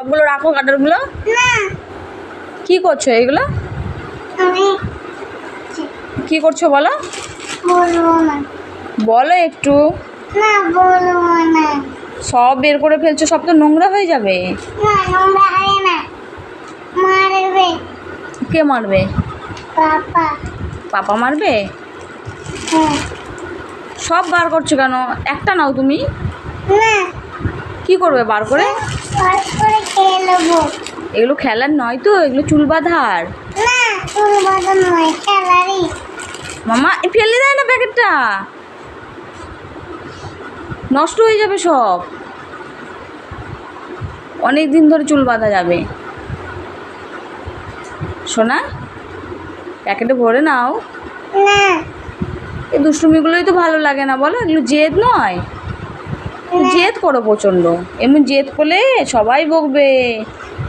সবগুলো রাখো কাটারগুলো কি করছ এগুলো? কি করছ বলো? বলো একটু। সব বের করে ফেলছো সব তো নোংরা হয়ে যাবে। কে মারবে? পাপা। মারবে? হ্যাঁ। সব বার করছ কেন? একটা নাও তুমি। কি করবে বার করে? এগুলো খেলার নয় তো এগুলো চুল বাঁধার। না চুল বাঁধা নয় খেলারই। মামা ফেলে দেয় না প্যাকেটটা? নষ্ট হয়ে যাবে সব। অনেক দিন ধরে চুল বাঁধা যাবে। সোনা প্যাকেটে ভরে নাও। না। এই দুষ্টুমিগুলোই তো ভালো লাগে না বলো? এগুলো জেদ নয়? জেদ করো প্রচণ্ড। এমন জেদ করলে সবাই বকবে।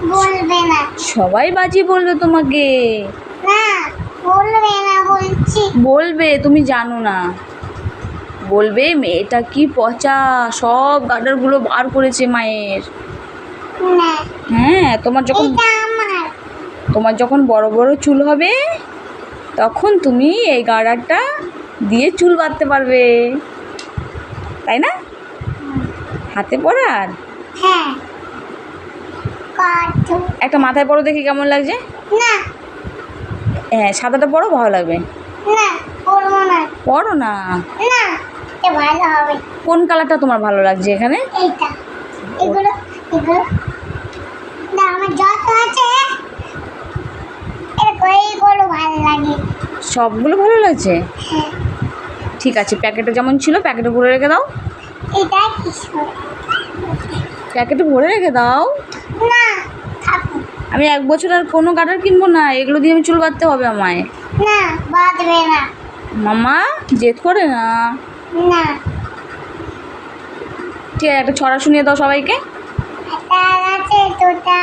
বলবে না। সবাই বাজি বলবে তোমাকে। না বলবে না বলছি। বলবে তুমি জানো না। বলবে মেয়েটা কি পচা সব গার্ডারগুলো বার করেছে মায়ের। হ্যাঁ তোমার যখন তোমার যখন বড় বড় চুল হবে তখন তুমি এই গার্ডারটা দিয়ে চুল বাঁধতে পারবে। তাই না? হাতে পরার? হ্যাঁ। একটা মাথায় পরো দেখি কেমন লাগছে? না। হ্যাঁ সাদাটা পরো ভালো লাগবে। না না। পরো না। না ভালো হবে। কোন কালারটা তোমার ভালো লাগছে এখানে? এইটা। এগুলো এগুলো। না আমার যত আছে এইগুলো ভালো লাগে। সবগুলো ভালো লাগছে? হ্যাঁ। ঠিক আছে প্যাকেটে যেমন ছিল প্যাকেটে ভরে রেখে দাও। এটা কিছু প্যাকেটে ভরে রেখে দাও। না আমি এক বছর আর কোনো কাটার কিনবো না এগুলো দিয়ে আমি চুল বাঁধতে হবে আমায়। না বাঁধবে না। মামা জেদ করে না। না। ঠিক আছে একটা ছড়া শুনিয়ে দাও সবাইকে। দুটা